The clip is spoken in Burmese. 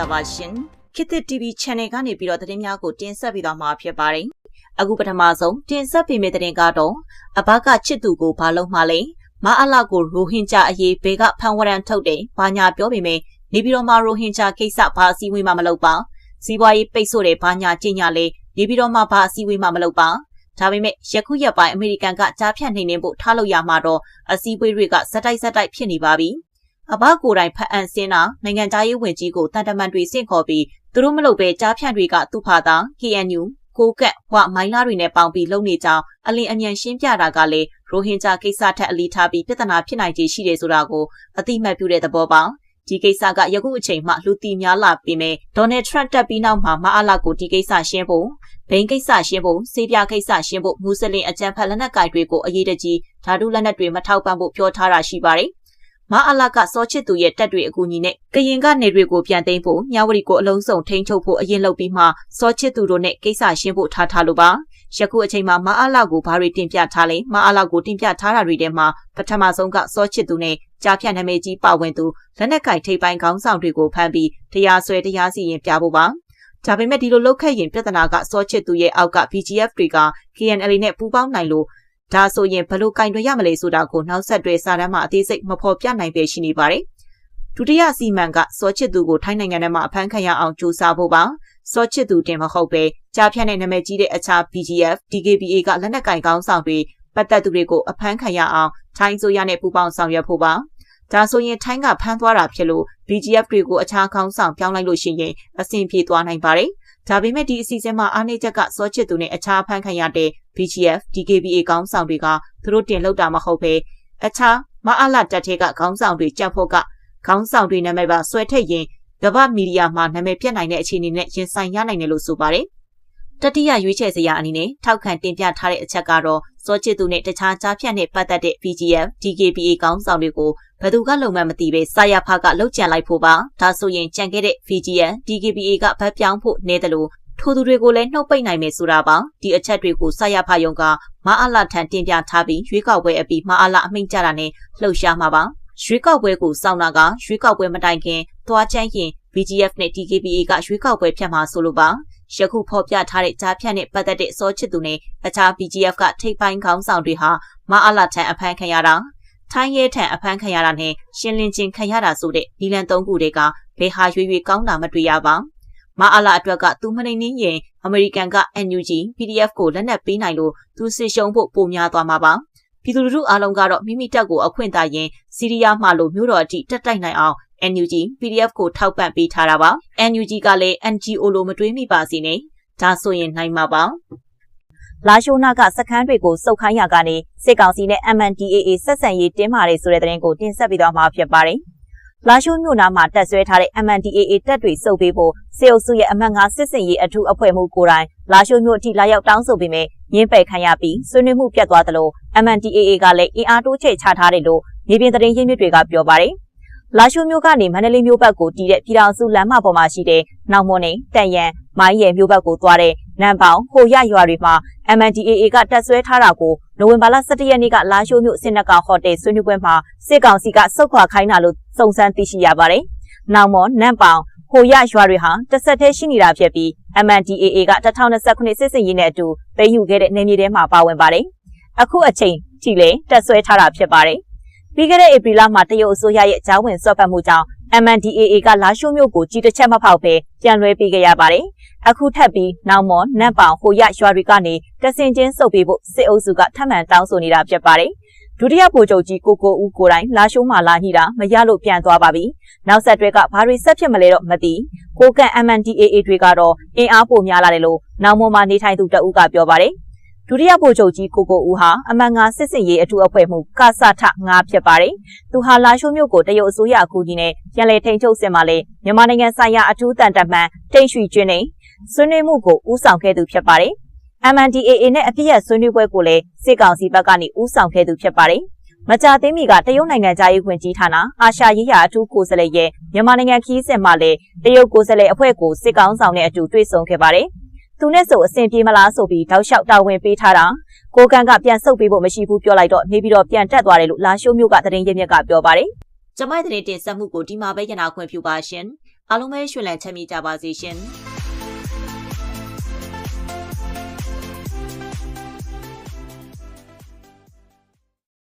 ္ဂလာပါရှင်ခေတ်သစ် TV Channel ကနေပြီးတော့သတင်းများကိုတင်ဆက်ပေးသွားမှာဖြစ်ပါတယ်အခုပထမဆုံးတင်ဆက်ပေးမယ့်သတင်းကတော့အဘကချစ်သူကိုဘာလို့မှလဲမအလာကိုရိုဟင်ဂျာအရေးဘေကဖန်ဝရန်ထုတ်တယ်ဘာညာပြောပေမဲ့နေပြည်တော်မှာရိုဟင်ဂျာကိစ္စဘာအစည်းအဝေးမှမလုပ်ပါစီးပွားရေးပိတ်ဆို့တယ်ဘာညာကြင်ညာလေနေပြည်တော်မှာဘာအစည်းအဝေးမှမလုပ်ပါဒါပေမဲ့ယခုရက်ပိုင်းအမေရိကန်ကကြားဖြတ်နေနေဖို့ထားလို့ရမှာတော့အစည်းအဝေးတွေကစက်တိုက်စက်တိုက်ဖြစ်နေပါပြီ အဘကိုယ်တိုင်ဖတ်အံ့စင်းတာနိုင်ငံသားရေးဝန်ကြီးကိုတန်တမန်တွေစင့်ခေါ်ပြီးသူတို့မလုပ်ဘဲကြားဖြန့်တွေကသူ့ဖာသာ KNU ကိုကက်ဝမိုင်းလာတွေနဲ့ပေါင်းပြီးလုပ်နေကြောင်းအလင်းအမြန်ရှင်းပြတာကလည်းရိုဟင်ဂျာကိစ္စထက်အလေးထားပြီးပြဿနာဖြစ်နိုင်ခြေရှိတယ်ဆိုတာကိုအတိမတ်ပြုတဲ့သဘောပါဒီကိစ္စကယခုအချိန်မှလူတီများလာပြီးမဲ့ဒေါ်နယ်ထရန့်တက်ပြီးနောက်မှာမအားလာကိုဒီကိစ္စရှင်းဖို့ဘိန်းကိစ္စရှင်းဖို့စေးပြကိစ္စရှင်းဖို့မူစလင်အကြမ်းဖက်လက်နက်ကိုင်တွေကိုအရေးတကြီးဓာတုလက်နက်တွေမထောက်ပံ့ဖို့ပြောထားတာရှိပါတယ် မအလာကစောချစ်သူရဲ့တက်တွေအကူအညီနဲ့ကရင်ကနေတွေကိုပြန်သိမ်းဖို့မြဝတီကိုအလုံးစုံထိန်းချုပ်ဖို့အရင်လုပ်ပြီးမှစောချစ်သူတို့နဲ့ကိစ္စရှင်းဖို့ထားထားလို့ပါယခုအချိန်မှာမအလာကိုဘာတွေတင်ပြထားလဲမအလာကိုတင်ပြထားတာတွေထဲမှာပထမဆုံးကစောချစ်သူနဲ့ကြားဖြတ်နာမည်ကြီးပါဝင်သူလက်နက်ကိုင်ထိပ်ပိုင်းခေါင်းဆောင်တွေကိုဖမ်းပြီးတရားစွဲတရားစီရင်ပြဖို့ပါဒါပေမဲ့ဒီလိုလုပ်ခဲ့ရင်ပြဿနာကစောချစ်သူရဲ့အောက်က BGF တွေက KNL နဲ့ပူးပေါင်းနိုင်လို့ ဒါဆိုရင်ဘလို့ကင်တွယ်ရမလဲဆိုတာကိုနောက်ဆက်တွဲစာတမ်းမှာအသေးစိတ်မဖော်ပြနိုင်ပဲရှိနေပါတယ်။ဒုတိယစီမံကစောချစ်သူကိုထိုင်းနိုင်ငံထဲမှာအဖမ်းခံရအောင်ကြိုးစားဖို့ပါ။စောချစ်သူတင်မဟုတ်ပဲကြားဖြတ်တဲ့နာမည်ကြီးတဲ့အခြား BGF, DKBA ကလက်နက်ကင်ကောင်းဆောင်တွေပတ်သက်သူတွေကိုအဖမ်းခံရအောင်ထိုင်းဆိုရနဲ့ပူးပေါင်းဆောင်ရွက်ဖို့ပါ။ဒါဆိုရင်ထိုင်းကဖမ်းသွားတာဖြစ်လို့ BGF တွေကိုအခြားကောင်းဆောင်ပြောင်းလိုက်လို့ရှိရင်အဆင်ပြေသွားနိုင်ပါတယ်။ ဒါပေမဲ့ဒီအစီအစဉ်မှာအားနည်းချက်ကစောချစ်သူနဲ့အခြားဖန်ခံရတဲ့ BGF, DKBA ကောင်းဆောင်တွေကသူတို့တင်လောက်တာမဟုတ်ပဲအခြားမအားလာတက်တဲ့ကခေါင်းဆောင်တွေကြက်ဖို့ကခေါင်းဆောင်တွေနာမည်ပါဆွဲထည့်ရင်ကမ္ဘာမီဒီယာမှာနာမည်ပြတ်နိုင်တဲ့အခြေအနေနဲ့ရင်ဆိုင်ရနိုင်တယ်လို့ဆိုပါတယ်။ တတိယရွေးချယ်စရာအနေနဲ့ထောက်ခံတင်ပြထားတဲ့အချက်ကတော့စောချစ်သူနဲ့တခြားကြားဖြတ်နဲ့ပတ်သက်တဲ့ VGF, DKBA ကောင်းဆောင်တွေကိုဘယ်သူကလုံမှမသိပဲစာရဖကလှုပ်ကြံလိုက်ဖို့ပါဒါဆိုရင်ကြံခဲ့တဲ့ VGF, DKBA ကဗတ်ပြောင်းဖို့နေတယ်လို့ထိုသူတွေကိုလည်းနှုတ်ပိတ်နိုင်မယ်ဆိုတာပါဒီအချက်တွေကိုစရဖယုံကမအားလာထံတင်ပြထားပြီးရွေးကောက်ပွဲအပြီးမအားလာအမိန့်ကြတာနဲ့လှုပ်ရှားမှာပါရွေးကောက်ပွဲကိုစောင့်တာကရွေးကောက်ပွဲမတိုင်ခင်သွားချမ်းရင် VGF နဲ့ DKBA ကရွေးကောက်ပွဲဖြတ်မှာဆိုလိုပါ ယခုဖော်ပြထားတဲ့ကြားဖြတ်နဲ့ပတ်သက်တဲ့စောချစ်သူနဲ့အခြား BGF ကထိပ်ပိုင်းခေါင်းဆောင်တွေဟာမအားလာထံအဖမ်းခံရတာထိုင်းရဲထံအဖမ်းခံရတာနဲ့ရှင်းလင်းချင်းခံရတာဆိုတဲ့ဒီလန်သုံးခုတွေကဘယ်ဟာရွေရွေကောင်းတာမတွေ့ရပါမအားလာအတွက်ကသူမနေနှင်းရင်အမေရိကန်က NUG PDF ကိုလက်နက်ပေးနိုင်လို့သူစစ်ရှုံးဖို့ပုံများသွားမှာပါပြည်သူလူထုအားလုံးကတော့မိမိတပ်ကိုအခွင့်အရေးစီးရီးယားမှလို့မျိုးတော်အထိတက်တိုက်နိုင်အောင် NUG PDF ကိုထောက်ပံ့ပေးထားတာပါ NUG ကလည်း NGO လိုမတွေးမိပါစေနဲ့ဒါဆိုရင်နိုင်မှာပါလာရှိုးနာကစခန်းတွေကိုစုပ်ခိုင်းရကနေစစ်ကောင်စီနဲ့ MNDAA ဆက်ဆံရေးတင်းမာတယ်ဆိုတဲ့သတင်းကိုတင်ဆက်ပေးသွားမှာဖြစ်ပါတယ်။လာရှိုးမြို့နာမှာတက်ဆွဲထားတဲ့ MNDAA တပ်တွေစုပ်ပေးဖို့စေအုပ်စုရဲ့အမှတ်5စစ်စင်ရေးအထူးအဖွဲ့မှုကိုယ်တိုင်လာရှိုးမြို့အထိလာရောက်တောင်းဆိုပေမဲ့ရင်းပယ်ခံရပြီးဆွေးနွေးမှုပြတ်သွားသလို MNDAA ကလည်းအင်အားတိုးချဲ့ချထားတယ်လို့မြေပြင်သတင်းရင်းမြစ်တွေကပြောပါတယ်။ လာရှိုးမြို့ကနေမန္တလေးမြို့ဘက်ကိုတီးတဲ့ပြည်တော်စုလမ်းမပေါ်မှာရှိတဲ့နောက်မွန်နေတန်ရန်မိုင်းရယ်မြို့ဘက်ကိုသွားတဲ့နံပေါင်ဟိုရရွာတွေမှာ MNDAA ကတက်ဆွဲထားတာကိုနိုဝင်ဘာလ17ရက်နေ့ကလာရှိုးမြို့စင်နကဟိုတယ်ဆွေးနွေးပွဲမှာစစ်ကောင်စီကစုတ်ခွာခိုင်းတာလို့စုံစမ်းသိရှိရပါတယ်။နောက်မော်နန့်ပေါင်ဟိုရရွာတွေဟာတစ်ဆက်တည်းရှိနေတာဖြစ်ပြီး MNDAA က2029စစ်စင်ရေးနဲ့အတူသိမ်းယူခဲ့တဲ့နေမြေထဲမှာပါဝင်ပါတယ်။အခုအချိန်ထိလည်းတက်ဆွဲထားတာဖြစ်ပါတယ်။ ပြီးခဲ့တဲ့ဧပြီလမှာတရုတ်အစိုးရရဲ့ကြားဝင်ဆွတ်ဖက်မှုကြောင့် MNDAA ကလာရှိုးမြို့ကိုကြီးတစ်ချက်မဖောက်ပဲပြန်လွှဲပေးခဲ့ရပါတယ်။အခုထပ်ပြီးနောက်မော်နန့်ပေါင်ဟိုရရွာတွေကနေတဆင်ချင်းစုပ်ပေးဖို့စစ်အုပ်စုကထပ်မံတောင်းဆိုနေတာဖြစ်ပါတယ်။ဒုတိယဗိုလ်ချုပ်ကြီးကိုကိုဦးကိုတိုင်လာရှိုးမှာလာညှိတာမရလို့ပြန်သွားပါပြီ။နောက်ဆက်တွဲကဘာတွေဆက်ဖြစ်မလဲတော့မသိ။ကိုကန် MNDAA တွေကတော့အင်အားပိုများလာတယ်လို့နောက်မော်မှာနေထိုင်သူတအုပ်ကပြောပါတယ်။ ဒုတိယဗိုလ်ချုပ်ကြီးကိုကိုဦးဟာအမှန်ငါစစ်စင်ရေးအထူးအဖွဲ့မှုကစထငါဖြစ်ပါတယ်။သူဟာလာရှိုးမြို့ကိုတရုတ်အစိုးရအကူအညီနဲ့ပြန်လည်ထိန်းချုပ်စစ်မှလည်းမြန်မာနိုင်ငံဆိုင်ရာအထူးတန်တမန်တိတ်ရွှေကျွင်းနဲ့ဆွေးနွေးမှုကိုဦးဆောင်ခဲ့သူဖြစ်ပါတယ်။ MNDAA နဲ့အပြည့်ရဆွေးနွေးပွဲကိုလည်းစစ်ကောင်စီဘက်ကနေဦးဆောင်ခဲ့သူဖြစ်ပါတယ်။မကြာသေးမီကတရုတ်နိုင်ငံသားရေးခွင့်ကြီးဌာနအာရှရေးရာအထူးကိုယ်စားလှယ်ရဲ့မြန်မာနိုင်ငံခီးစစ်မှလည်းတရုတ်ကိုယ်စားလှယ်အဖွဲ့ကိုစစ်ကောင်ဆောင်နဲ့အတူတွေ့ဆုံခဲ့ပါတယ်။ သူနဲ့ဆိုအဆင်ပြေမလားဆိုပြီးတောက်လျှောက်တာဝန်ပေးထားတာကိုကန်ကပြန်ဆုတ်ပေးဖို့မရှိဘူးပြောလိုက်တော့နေပြီးတော့ပြန်တက်သွားတယ်လို့လာရှိုးမျိုးကသတင်းရင်းမြစ်ကပြောပါတယ်ကျမိုက်တဲ့တင်ဆက်မှုကိုဒီမှာပဲရနာခွင့်ပြုပါရှင်အားလုံးပဲရွှင်လန်းချမ်းမြေ့ကြပါစေရှင်။